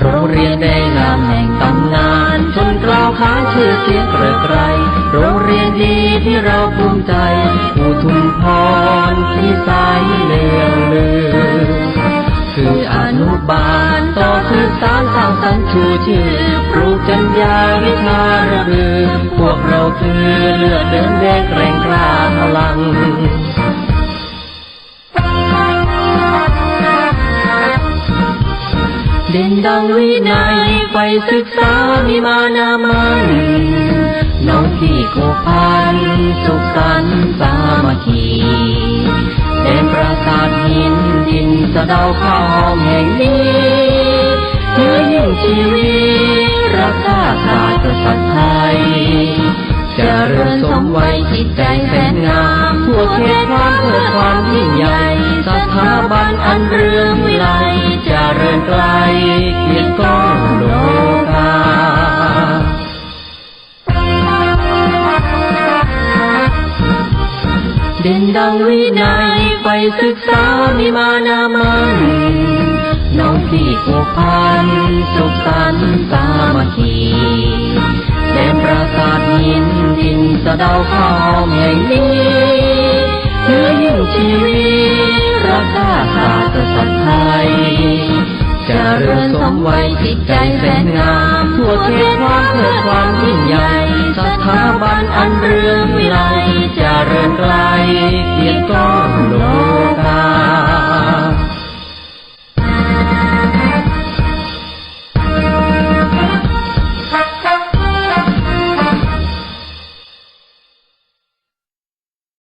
โรงเรียนได้งามแห่งตำนานชนกล่าวค้าชื่อเสียงเกระไกรโรงเรียนดีที่เราภูมิใจผู้ทุ่มพรที่สายเลืองลือ คืออนุบาลต่อสื่อสารสร้างสรรค์ชูชื่อปลูกจัญญาวิชาระเบือ พวกเราคือเลือดเดินแดงแกร่งกล้าพลัง เด่นดังวินัยไปศึกษามีมานามันน้องพี่โกพันสุขสันต์สามัคคีแดนปราสาทหินดินสะเดาข้าวหอมแห่งนี้เนื้อยิ่งชีวิตรักษาศาสตร์กษัตริย์ไทยเจริญสมไวัยจิตใจแสนงามทั่วเขตความเพื่อความยิ่งใหญ่สถาบันอันเรืองวิไล เจริญไกลเกียรติก้องโลกาเด่นดังวินัยไปศึกษามีมานามันน้องพี่ผูกพันสุขสันต์สามัคคีแดนปราสาทหินดินสะเดาข้าวหอมแห่งนี้ ใจแสนงามทั่วเขตความเพื่อความยิ่งใหญ่สถาบันอันเรืองวิไลเริญไกลเกียรติก้องโล